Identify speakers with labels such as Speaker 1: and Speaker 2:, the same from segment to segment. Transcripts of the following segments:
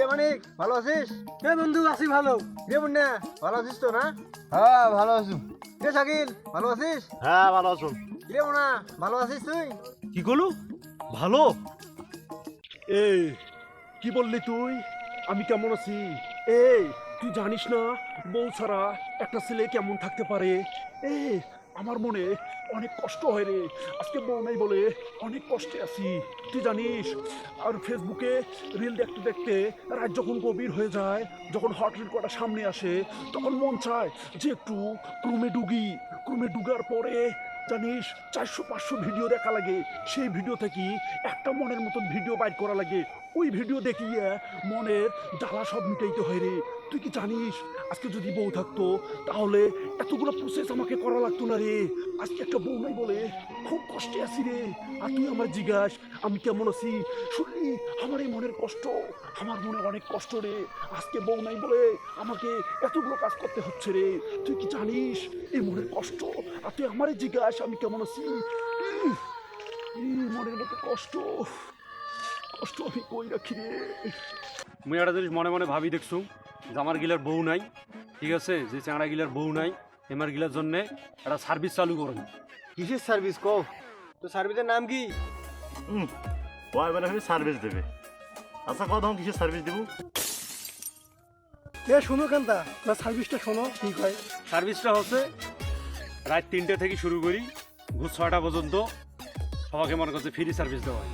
Speaker 1: এ মানিক ভালো আছিস?
Speaker 2: এ বন্ধু আছি ভালো।
Speaker 1: রে মুন্না ভালো আছিস তো না?
Speaker 3: হ্যাঁ ভালো আছো।
Speaker 1: রে শাকিল ভালো আছিস?
Speaker 3: হ্যাঁ ভালো আছো।
Speaker 1: রে মোনা ভালো আছিস তুই?
Speaker 4: কি করলু? ভালো। এই কি বললি তুই? আমি কেমন আছি? এই তুই জানিস না বউ ছাড়া একটা ছেলে কেমন থাকতে পারে? এই আমার মনে অনেক কষ্ট হয় রে। আজকে বউ নেই বলে অনেক কষ্টে আছি। তুই জানিস, আর ফেসবুকে রিল দেখতে দেখতে রাত যখন গভীর হয়ে যায়, যখন হট রিল কটা সামনে আসে, তখন মন চায় যে একটু ক্রমে ডুগি ক্রমে ডুগার পরে, জানিস, চারশো পাঁচশো ভিডিও দেখা লাগে। সেই ভিডিও থেকে একটা মনের মতন ভিডিও বাইর করা লাগে। ওই ভিডিও দেখিয়ে মনের জ্বালা সব মিটাইতে হয় রে। তুই কি জানিস, আজকে যদি বউ থাকতো, তাহলে এতগুলো প্রসেস আমাকে করা লাগতো না রে। আজকে একটা বউ নাই বলে খুব কষ্টে আছি রে। আর তুই আমার জিজ্ঞাস, আমি কেমন আছি? শুনলি, আমার এই মনের কষ্ট, আমার মনে অনেক কষ্ট রে। আজকে বউ নাই বলে আমাকে এতগুলো কাজ করতে হচ্ছে রে। তুই কি জানিস, এই মনের কষ্ট? আর তুই আমারই জিজ্ঞাস, আমি কেমন আছি? মনের মতো কষ্ট। কষ্ট আমি কই রাখি রে?
Speaker 5: মুই একটা জিনিস মনে মনে ভাবি দেখছু যে আমার গিলার বউ নাই ঠিক আছে? যে চাঁড়া গিলার বউ নাই এমার গিলার জন্যে একটা সার্ভিস চালু করুন।
Speaker 1: কিসের সার্ভিস কও? তো সার্ভিসের নাম কি?
Speaker 3: ও এবার আমি সার্ভিস দেবে। আচ্ছা কত কিসের সার্ভিস দেবো?
Speaker 2: এ শোনো কেনতা না সার্ভিসটা শোনো ঠিক হয়
Speaker 5: সার্ভিসটা হচ্ছে রাত তিনটে থেকে শুরু করি ঘুষ ছয়টা পর্যন্ত সবাইকে মনে করছে ফ্রি সার্ভিস দেওয়া হয়।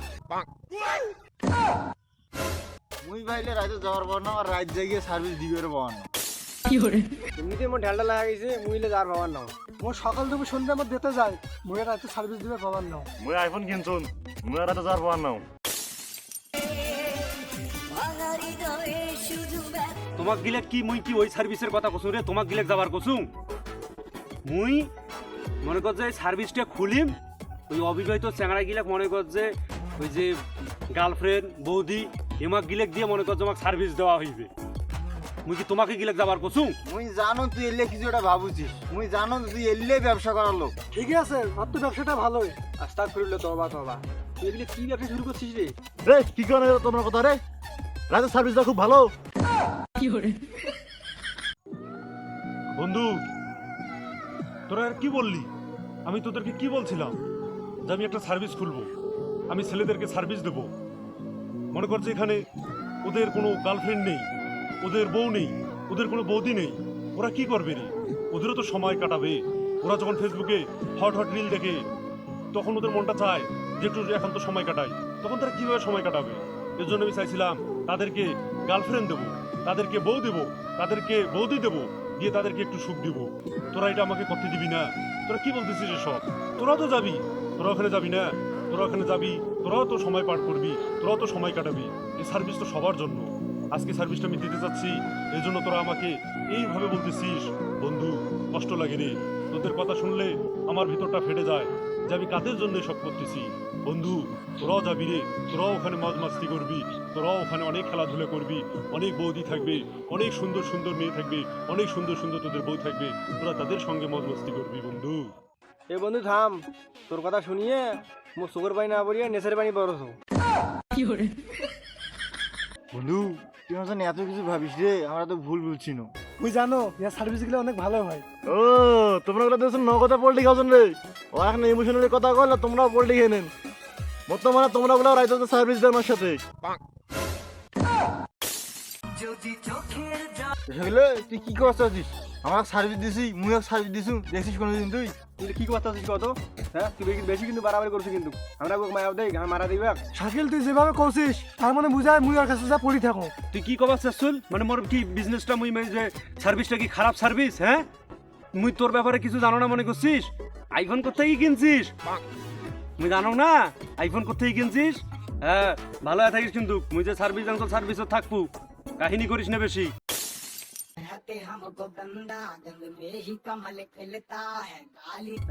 Speaker 3: মুই ভাইলে রাইতে যাওয়ার পর না আর রাত জাগিয়ে সার্ভিস দিবে রে বাবা
Speaker 1: এমনিতে মোর ঢালটা লাগা গেছে মুইলে যার বাবার নাম
Speaker 2: মোর সকাল থেকে সন্ধ্যা আমার দিতে যায় মুয়ের রাতে সার্ভিস দিবে বাবার নাও
Speaker 3: মুই আইফোন কিনছুন মুই রাতে যাওয়ার পর নাও
Speaker 5: তোমাক গিলে কি মুই কি ওই সার্ভিসের কথা কছু রে? তোমাক গিলে যাবার কছু মুই মনে কর যে সার্ভিসটা খুলিম ওই অবিবাহিত চ্যাংড়া গিলাক মনে কর যে ওই যে গার্লফ্রেন্ড বৌদি এমাক গিলেক দিয়ে মনে কর যে আমাকে সার্ভিস দেওয়া হইবে। মুই কি তোমাকে গিলেক যাবার কছু
Speaker 3: মুই জানো তুই এলে কিছু একটা ভাবুছিস। মুই জানো তুই এলে ব্যবসা করার লোক।
Speaker 2: ঠিকই আছে আর তো ব্যবসাটা ভালোই।
Speaker 1: আস্তাক করিল তবা তবা। তুই এগুলি কি ব্যবসা শুরু করছিস রে?
Speaker 3: রে কি করে তোমার কথা রে? রাতে সার্ভিসটা খুব ভালো।
Speaker 4: বন্ধু তোরা আর কি বললি? আমি তোদেরকে কি বলছিলাম? যে আমি একটা সার্ভিস খুলবো। আমি ছেলেদেরকে সার্ভিস দেব। মনে করছে এখানে ওদের কোনো গার্লফ্রেন্ড নেই, ওদের বউ নেই, ওদের কোনো বৌদি নেই। ওরা কি করবে রে? ওদেরও তো সময় কাটাবে। ওরা যখন ফেসবুকে হট হট রিল দেখে, তখন ওদের মনটা চায় যে একটু এখন তো সময় কাটায় তখন তারা কীভাবে সময় কাটাবে? এর জন্য আমি চাইছিলাম তাদেরকে গার্লফ্রেন্ড দেবো, তাদেরকে বউ দেবো, তাদেরকে বৌদি দেবো দিয়ে তাদেরকে একটু সুখ দিব। তোরা এটা আমাকে করতে দিবি না? তোরা কি বলতেছিস এসব? তোরাও তো যাবি। তোরা ওখানে যাবি না? তোরা ওখানে যাবি? তোরাও তো সময় পার করবি তোরাও তো সময় কাটাবি। এই সার্ভিস তো সবার জন্য। আজকে সার্ভিসটা আমি দিতে চাচ্ছি, এই জন্য তোরা আমাকে এইভাবে বলতেছিস, বন্ধু, কষ্ট লাগে রে। তোদের কথা শুনলে আমার ভিতরটা ফেটে যায়। যে আমি কাদের জন্য সব করতেছি? বন্ধু, তোরাও যাবি রে। তোরাও ওখানে মজ মাস্তি করবি। তোরাও ওখানে অনেক খেলাধুলা করবি। অনেক বৌদি থাকবে, অনেক সুন্দর সুন্দর মেয়ে থাকবে, অনেক সুন্দর সুন্দর তোদের বউ থাকবে। তোরা তাদের সঙ্গে মজ মাস্তি করবি, বন্ধু।
Speaker 1: এ বন্ধু, থাম। তোর কথা শুনিয়ে মোর চোখের পানি না পড়িয়ে নেচের পানি পড়ছো
Speaker 3: বন্ধু তুই আমার এত কিছু ভাবিস রে আমরা তো ভুল বলছি না
Speaker 2: তুই জানো ইয়ার সার্ভিসগুলো অনেক ভালো হয়।
Speaker 3: ও তোমরা ওগুলো দেখছ ন কথা পোল্ট্রি খাওয়াছেন রে ও এখন ইমোশনালি কথা কল তোমরাও পোল্ট্রি খেয়ে নেন। বর্তমানে তোমরা ওগুলো রাইতে সার্ভিস দেন আমার সাথে। তুই কি করছিস আমার সার্ভিস দিছি মুই সার্ভিস দিছু দেখছিস কোনোদিন তুই?
Speaker 1: তুই কি কথা আছিস কত? হ্যাঁ তুই বেশি- কিন্তু বাড়াবাড়ি করছিস কিন্তু। আমরা ওকে মায়া দেই ঘা মারা দিবে।
Speaker 2: শাকিল তুই যেভাবে করছিস তার মানে বুঝায় মুই ওর কাছে যা পড়ি থাকো।
Speaker 5: তুই কি কবার চাচ্ছুল মানে মোর কি বিজনেসটা মুই মানে যে সার্ভিসটা কি খারাপ সার্ভিস হ্যাঁ? মুই তোর ব্যাপারে কিছু জানো না মনে করছিস? আইফোন কোথায় কিনছিস? মুই জানো না? আইফোন কোথায় কিনছিস? হ্যাঁ ভালো হয়ে থাকিস কিন্তু। মুই যে সার্ভিস আনছো সার্ভিসও থাকব কাহিনী করিস না বেশি।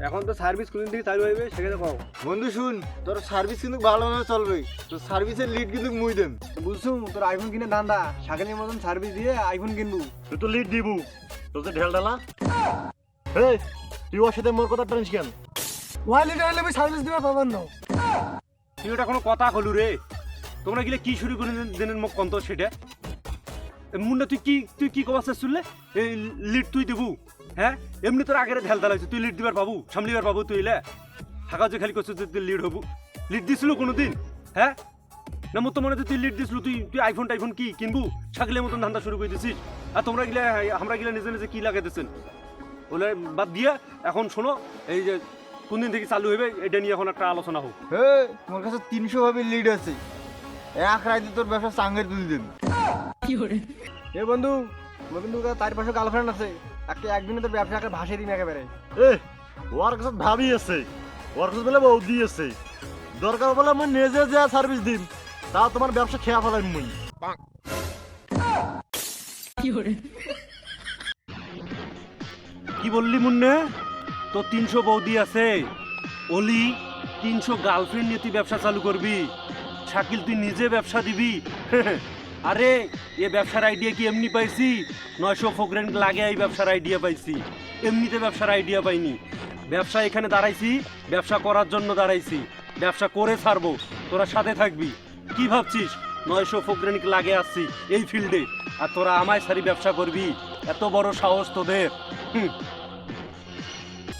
Speaker 1: এখন তো সার্ভিস কোনদিন থেকে চালু হইবে সেখানে কও।
Speaker 3: বন্ধু শুন তোর সার্ভিস কিন্তু ভালোভাবে চলবে। তোর সার্ভিসের লিড কিন্তু মুই দেন
Speaker 1: বুঝছু তোর আইফোন কিনে ধান্দা। শাকিলের মতন সার্ভিস দিয়ে আইফোন কিনবু।
Speaker 3: তুই তো লিড দিবু। তোর তো ঢেল ঢালা। এই তুই ওর সাথে মোর কথা টানিস কেন?
Speaker 2: ওয়াই লিটার হলে মুই সার্ভিস দিবা পাবার নাও
Speaker 5: তুই ওটা কোনো কথা হলু রে? তোমরা গিলে কি শুরু করে দিনের মুখ কন্ত সেটা? এ মুন্ডা তুই কি তুই কি কবাস শুনলে? এই লিড তুই দেবু হ্যাঁ? এমনি তোর আগের ঢেল ঢালাইছে, তুই লিড দিবার পাবু সামলিবার পাবু তুই, লে। থাকা যে খালি করছিস তুই লিড হবু। লিড দিছিল কোনোদিন হ্যাঁ? না, মতো মনে তুই লিড দিছিল, তুই তুই আইফোন টাইফোন কি কিনবু? ছাগলের মতন ধান্দা শুরু করে দিছিস। আর তোমরা গিলে, আমরা গিলে নিজে নিজে কি লাগাইতেছেন বলে বাদ দিয়ে, এখন শোনো, এই যে কোন দিন থেকে চালু হবে এটা নিয়ে এখন একটা আলোচনা হোক।
Speaker 6: হে, তোমার কাছে তিনশো ভাবে লিড আছে। এক রাইতে তোর ব্যবসা চাঙ্গের তুলে দেন।
Speaker 1: এ বন্ধু আমার তার পাশে গার্লফ্রেন্ড আছে। একটা একদিনে তো ব্যবসা ভাসিয়ে দিন একেবারে।
Speaker 3: এ ওর কাছে ভাবি আছে। ওর কাছে বলে বৌদি আছে। দরকার বলে মুই নিজে যে সার্ভিস দিন তা তোমার ব্যবসা খেয়া ফেলাই মুই।
Speaker 5: কি বললি মুন্নে? তো তিনশো বৌদি আছে। অলি তিনশো গার্লফ্রেন্ড নিয়ে তুই ব্যবসা চালু করবি। শাকিল তুই নিজে ব্যবসা দিবি। আরে এ ব্যবসার আইডিয়া কি এমনি পাইছি? নয়শো ফোকরেন লাগে এই ব্যবসার আইডিয়া পাইছি। এমনিতে ব্যবসার আইডিয়া পাইনি। ব্যবসা এখানে দাঁড়াইছি ব্যবসা করার জন্য দাঁড়াইছি। ব্যবসা করে ছাড়বো তোরা সাথে থাকবি। কি ভাবছিস? নয়শো ফোকরেনিক লাগে আসছি এই ফিল্ডে আর তোরা আমায় সারি ব্যবসা করবি? এত বড় সাহস তোদের। হুম।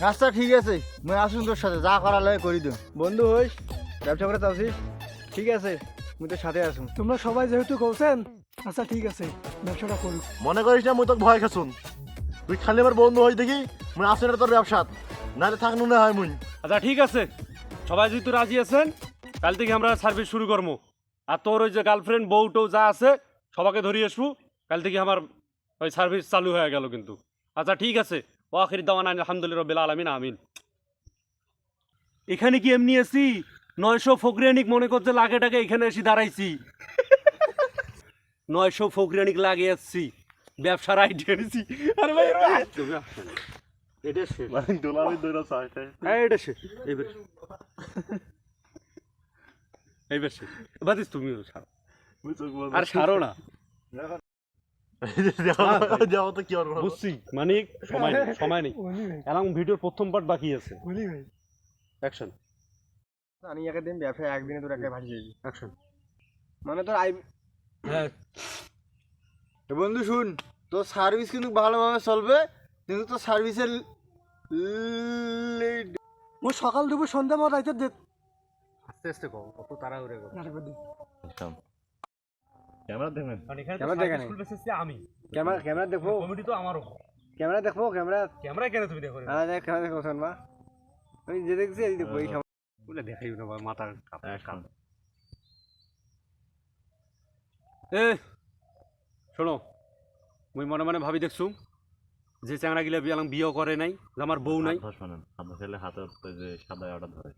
Speaker 6: রাস্তা ঠিক আছে মুই আসুন তোর সাথে যা করার লাগে করি দেন
Speaker 1: বন্ধু হইস ব্যবসা করে চাচ্ছিস? ঠিক আছে। মুই তোর সাথে আসুন।
Speaker 2: তোমরা সবাই যেহেতু কৌছেন আচ্ছা ঠিক আছে ব্যবসাটা করুক
Speaker 3: মনে করিস না মুই তোকে ভয় খাসুন তুই খালি আমার বন্ধু হই দেখি মুই আসুন তোর ব্যবসা নাহলে থাক নুনে হয় মুই।
Speaker 5: আচ্ছা ঠিক আছে। সবাই যদি রাজি আছেন কাল থেকে আমরা সার্ভিস শুরু করব। আর তোর ওই যে গার্লফ্রেন্ড বউ টউ যা আছে সবাইকে ধরিয়ে আসব। কাল থেকে আমার ওই সার্ভিস চালু হয়ে গেল কিন্তু। আচ্ছা ঠিক আছে। ও আখির দাওয়ান আলহামদুলিল্লাহ রবিল আলমিন আমিন। এখানে কি এমনি এসি নয়শো ফকরিয়ানিক মনে করছে লাগে টাকে এখানে এসে দাঁড়াইছি। নয়শো ফকরিয়ানিক লাগে আসছি ব্যবসার আইডিয়া নিছি আরে ভাই। এটা শেষ
Speaker 3: চাই
Speaker 5: হ্যাঁ এটা শেষ এইবার। এইবার শেষ বাদিস তুমি ছাড়ো। আর ছাড়ো না। বুঝছি। মানে সময় নেই সময় নেই। এলাম ভিডিওর প্রথম পার্ট বাকি আছে। অ্যাকশন
Speaker 1: আমি একদিন ব্যবসা একদিনে তোর একটা ভাসিয়ে দিবি
Speaker 5: অ্যাকশন
Speaker 1: মানে তোর আই
Speaker 5: হ্যাঁ।
Speaker 6: বন্ধু শুন তোর সার্ভিস কিন্তু ভালোভাবে চলবে কিন্তু তোর সার্ভিসের
Speaker 2: ও সকাল দেবো সন্ধ্যা মতো রাইতে দে
Speaker 5: আস্তে আস্তে কও কত তারা উড়ে
Speaker 2: নাটক
Speaker 3: ক্যামেরা দেখবেন।
Speaker 5: কারণ এখানে
Speaker 1: ক্যামেরা দেখে
Speaker 5: আমি।
Speaker 1: ক্যামেরা ক্যামেরা দেখব।
Speaker 5: কমিটি তো আমারও।
Speaker 1: ক্যামেরা দেখব ক্যামেরা
Speaker 5: ক্যামেরা কেন তুমি দেখো
Speaker 1: হ্যাঁ দেখ ক্যামেরা দেখব শোন মা। আমি যে দেখছি এই দেখব এই সামনে
Speaker 5: বলে দেখাই না মাথার
Speaker 3: Action.
Speaker 5: এ শোনো মুই মনে মনে ভাবি দেখছ যে চ্যাংড়া গিলা বিয়ালাম বিয়েও করে নাই আমার বউ নাই।
Speaker 3: শোনেন আপনার ছেলে হাতে যে সাদা অর্ডার ধরে।